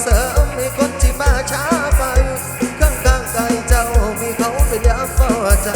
เสริมมีคนที่มาช้าไป ข้างๆกาเจ้ามีเขาเป็นยามเใจ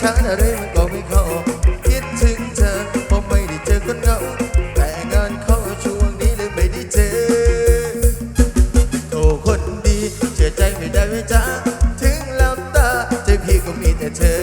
ฉันอะไรมันก็ไม่เข้าคิดถึงเธอพอไม่ได้เจอคนเงาแต่งานเข้าช่วงนี้เลยไม่ได้เจอโทคนดีเชื่อใจไม่ได้ไว้จ้าถึงแล้วตาใจพี่ก็มีแต่เธอ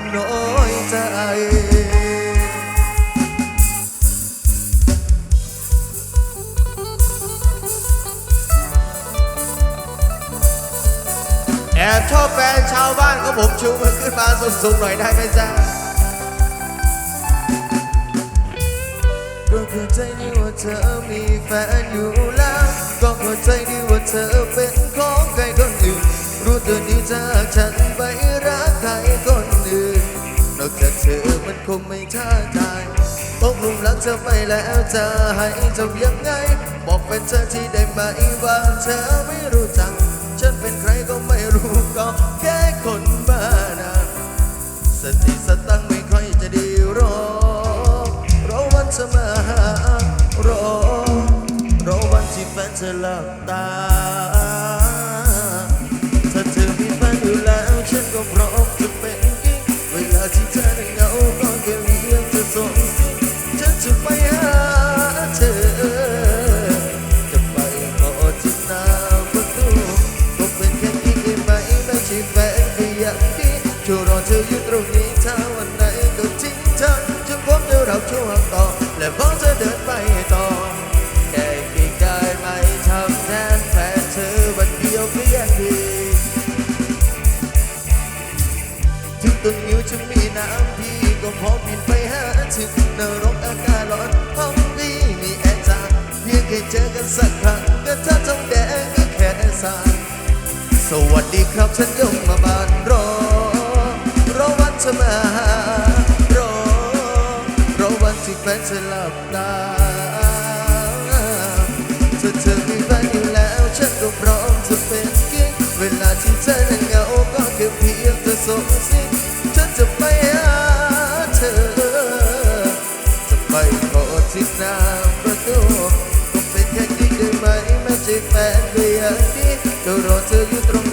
ำน้อยใจแอบชอบแฟนชาวบ้านของผมชูมันขึ้นมาสูงๆหน่อยได้ไหมจ๊ะก็เข้าใจดีว่าเธอมีแฟนอยู่แล้ว ก็เข้าใจดีว่าเธอเป็นของใครคนอื่นรู้ตัวดีจากฉัน เธอไปแล้วจะให้จบยังไง บอกเป็นเธอที่ได้ไหมว่าเธอไม่รู้จัก ฉันเป็นใครก็ไม่รู้ก็แค่คนบ้านะสติสตังไม่ค่อยจะดีรอรอวันจะมารอรอวันที่แฟนเธอหลับตา และพอเธอเดินไปต่อ แค่กิ๊กได้ไหมทำแทนแฟนเธอวันเดียวก็ยังดี ถึงต้นนิ้วจะมีน้ำพี่ก็พอบินไปหาถึงนรกอากาศร้อนห้องพี่มีแอร์จ้าเพียงแค่เจอกันสักครั้งก็ถ้าต้องแดงก็แค่สายสวัสดีครับฉันยงมาบานรอรอวันจะมา วันที่แฟนจะหลับตาถ้าเธอมีแฟนอยู่แล้ว ฉันก็พร้อมจะเป็นกิ๊กเวลาที่เธอนั้นเหงาก็แค่เพียงเธอส่งสิฉันจะไปหาเธอ จะไปขอที่หน้าประตูก็เป็นแค่กิ๊กได้ไหมไม่ใช่แฟนก็อย่างนี้ก็รอเธออยู่ตรง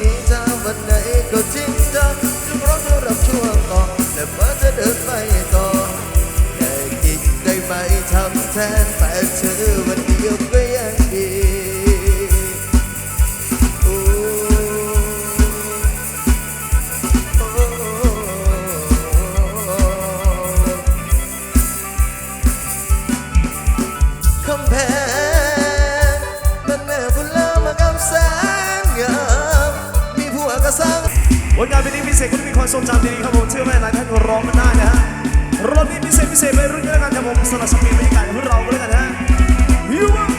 ความทรงจำดีๆครับผมเชื่อว่าหลายท่านร้องกันได้นะฮะรอบนี้พิเศษพิเศษไปรุ่นเยอะกันครับผมสำหรับสปีดบรรยากาศของเราก็แล้วกันฮะฮะยูว